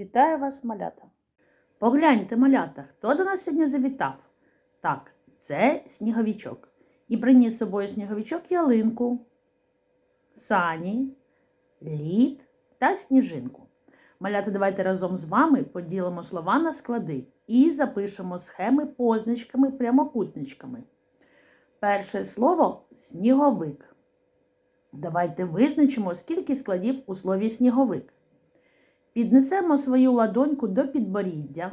Вітаю вас, малята! Погляньте, малята, хто до нас сьогодні завітав? Так, це сніговічок. І приніс з собою сніговічок ялинку, сані, лід та сніжинку. Малята, давайте разом з вами поділимо слова на склади і запишемо схеми позначками, прямокутничками. Перше слово сніговик. Давайте визначимо, скільки складів у слові сніговик. Піднесемо свою ладоньку до підборіддя,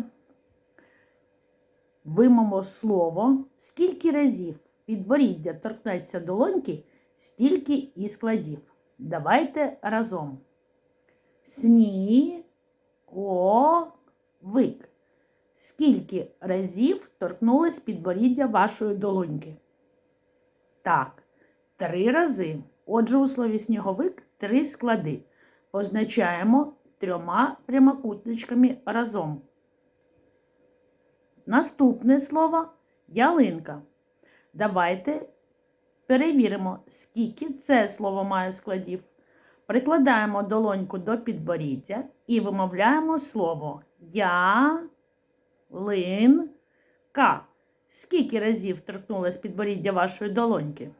вимомо слово, скільки разів підборіддя торкнеться долоньки, стільки і складів. Давайте разом. Сніговик. Скільки разів торкнулось підборіддя вашої долоньки? Так, три рази. Отже, у слові сніговик три склади. Позначаємо трьома прямокутничками разом. Наступне слово ялинка. Давайте перевіримо, скільки це слово має складів. Прикладаємо долоньку до підборіддя і вимовляємо слово ялинка. Скільки разів торкнулось підборіддя вашої долоньки?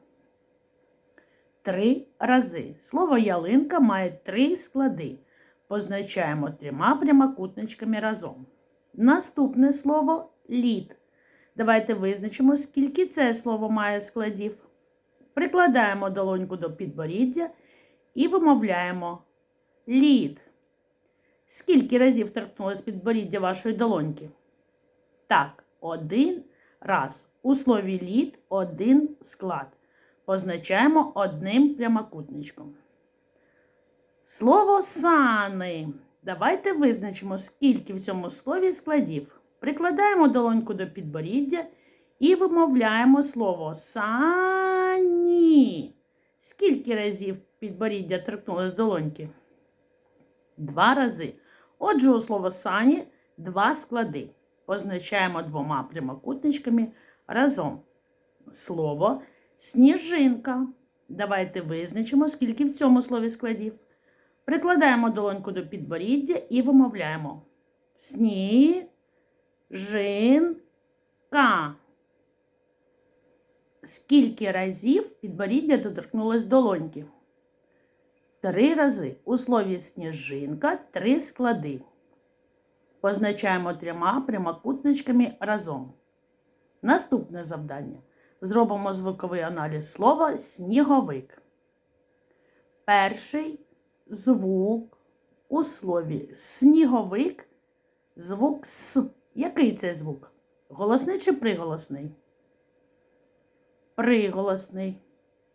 Три рази. Слово ялинка має три склади. Позначаємо трьома прямокутничками разом. Наступне слово лід. Давайте визначимо, скільки це слово має складів. Прикладаємо долоньку до підборіддя і вимовляємо лід. Скільки разів торкнулось підборіддя вашої долоньки? Так, один раз. У слові лід один склад. Позначаємо одним прямокутничком. Слово сани. Давайте визначимо, скільки в цьому слові складів. Прикладаємо долоньку до підборіддя і вимовляємо слово сані. Скільки разів підборіддя торкнулось долоньки? Два рази. Отже, у слово сані два склади. Позначаємо двома прямокутничками разом. Слово сніжинка. Давайте визначимо, скільки в цьому слові складів. Прикладаємо долоньку до підборіддя і вимовляємо сніжинка. Скільки разів підборіддя доторкнулось долоньки? Три рази. У слові сніжинка три склади. Позначаємо трьома прямокутничками разом. Наступне завдання. Зробимо звуковий аналіз слова сніговик. Перший звук у слові сніговик звук С. Який це звук? Голосний чи приголосний? Приголосний.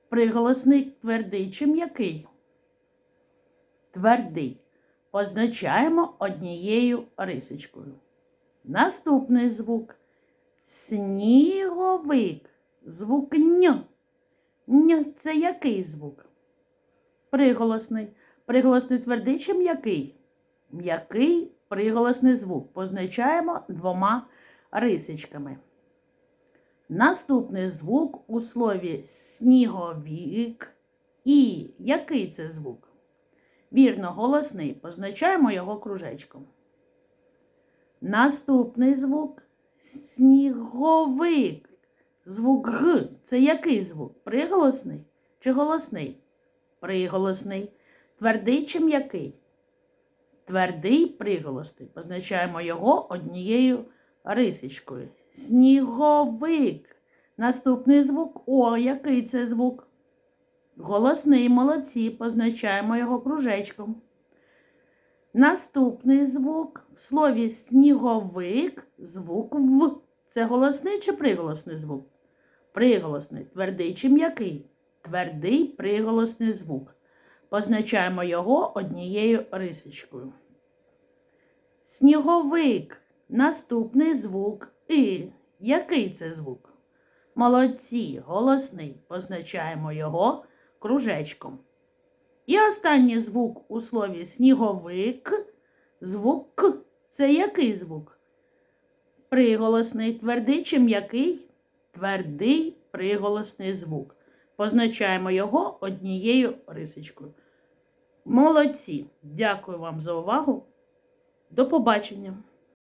Приголосний твердий чи м'який? Твердий. Позначаємо однією рисочкою. Наступний звук сніговик. Звук н. Н це який звук? Приголосний. Приголосний твердий чи м'який? М'який приголосний звук. Позначаємо двома рисочками. Наступний звук у слові сніговік. І який це звук? Вірно, голосний. Позначаємо його кружечком. Наступний звук сніговик. Звук Г. Це який звук? Приголосний чи голосний? Приголосний. Твердий чи м'який? Твердий приголосний. Позначаємо його однією рисочкою. Сніговик. Наступний звук О. Який це звук? Голосний молодці. Позначаємо його кружечком. Наступний звук в слові сніговик звук В. Це голосний чи приголосний звук? Приголосний. Твердий чи м'який? Твердий приголосний звук. Позначаємо його однією рисочкою. Сніговик. Наступний звук И. Який це звук? Молодці, голосний. Позначаємо його кружечком. І останній звук у слові сніговик. Звук. Це який звук? Приголосний, твердий чи м'який? Твердий приголосний звук. Позначаємо його однією рисочкою. Молодці! Дякую вам за увагу. До побачення!